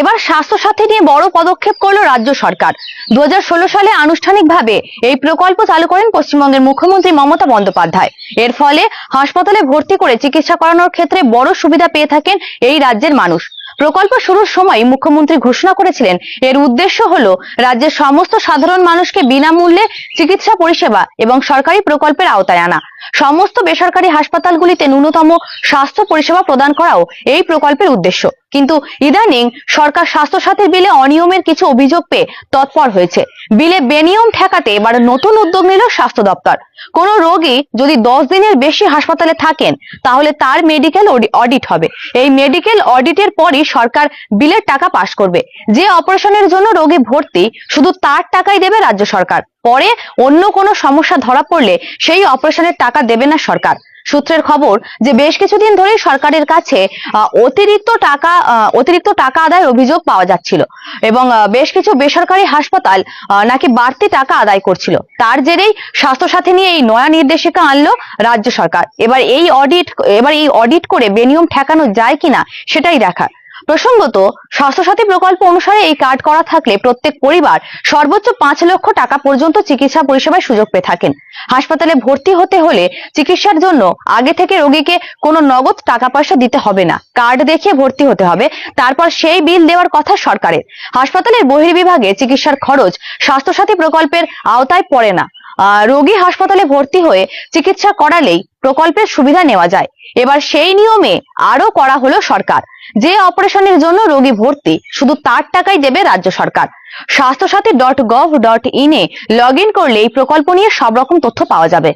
এবার স্বাস্থ্য সাথী নিয়ে বড় পদক্ষেপ করল রাজ্য সরকার। দু হাজার ষোলো সালে আনুষ্ঠানিকভাবে এই প্রকল্প চালু করেন পশ্চিমবঙ্গের মুখ্যমন্ত্রী মমতা বন্দ্যোপাধ্যায়। এর ফলে হাসপাতালে ভর্তি করে চিকিৎসা করানোর ক্ষেত্রে বড় সুবিধা পেয়ে থাকেন এই রাজ্যের মানুষ। প্রকল্প শুরুর সময় মুখ্যমন্ত্রী ঘোষণা করেছিলেন, এর উদ্দেশ্য হল রাজ্যের সমস্ত সাধারণ মানুষকে বিনামূল্যে চিকিৎসা পরিষেবা এবং সরকারি প্রকল্পের আওতায় আনা। সমস্ত বেসরকারি হাসপাতালগুলিতে ন্যূনতম স্বাস্থ্য পরিষেবা প্রদান করাও এই প্রকল্পের উদ্দেশ্য। কিন্তু ইদানিং সরকার স্বাস্থ্য সাথীর বিলে অনিয়মের কিছু অভিযোগ পেয়ে তৎপর হয়েছে। বিলে বেনিয়ম ঠেকাতে এবার নতুন উদ্যোগ নিল স্বাস্থ্য দপ্তর। কোন রোগী যদি দশ দিনের বেশি হাসপাতালে থাকেন, তাহলে তার মেডিকেল অডিট হবে। এই মেডিকেল অডিটের পরই সরকার বিলের টাকা পাশ করবে। যে অপারেশনের জন্য রোগী ভর্তি, শুধু তার টাকাই দেবে রাজ্য সরকার। পরে অন্য কোনো সমস্যা ধরা পড়লে সেই অপারেশনের টাকা দেবে না সরকার। সূত্রের খবর যে বেশ কিছুদিন ধরে সরকারের কাছে অতিরিক্ত টাকা অতিরিক্ত টাকা আদায়ের অভিযোগ পাওয়া যাচ্ছিল এবং বেশ কিছু বেসরকারি হাসপাতাল নাকি বাড়তি টাকা আদায় করছিল। তার জেরেই স্বাস্থ্যসাথী নিয়ে এই নয়া নির্দেশিকা আনলো রাজ্য সরকার। এবার এই অডিট এবার এই অডিট করে বেনিয়ম ঠেকানো যায় কিনা সেটাই দেখার প্রসঙ্গত, স্বাস্থ্যসাথী প্রকল্প অনুসারে এই কার্ড করা থাকলে প্রত্যেক পরিবার সর্বোচ্চ পাঁচ লক্ষ টাকা পর্যন্ত চিকিৎসা পরিষেবার সুযোগ পেয়ে থাকেন। হাসপাতালে ভর্তি হতে হলে চিকিৎসার জন্য আগে থেকে রোগীকে কোনো নগদ টাকা পয়সা দিতে হবে না। কার্ড দেখিয়ে ভর্তি হতে হবে, তারপর সেই বিল দেওয়ার কথা সরকারের। হাসপাতালের বহির্বিভাগে চিকিৎসার খরচ স্বাস্থ্যসাথী প্রকল্পের আওতায় পড়ে না। রোগী হাসপাতালে ভর্তি হয়ে চিকিৎসা করালেই প্রকল্পের সুবিধা নেওয়া যায়। এবার সেই নিয়মে আরও করা হলো সরকার। যে অপারেশনের জন্য রোগী ভর্তি শুধু তার টাকাই দেবে রাজ্য সরকার। Swasthyasathi dot gov dot in A log in করলে এই প্রকল্প নিয়ে সব রকম তথ্য পাওয়া যাবে।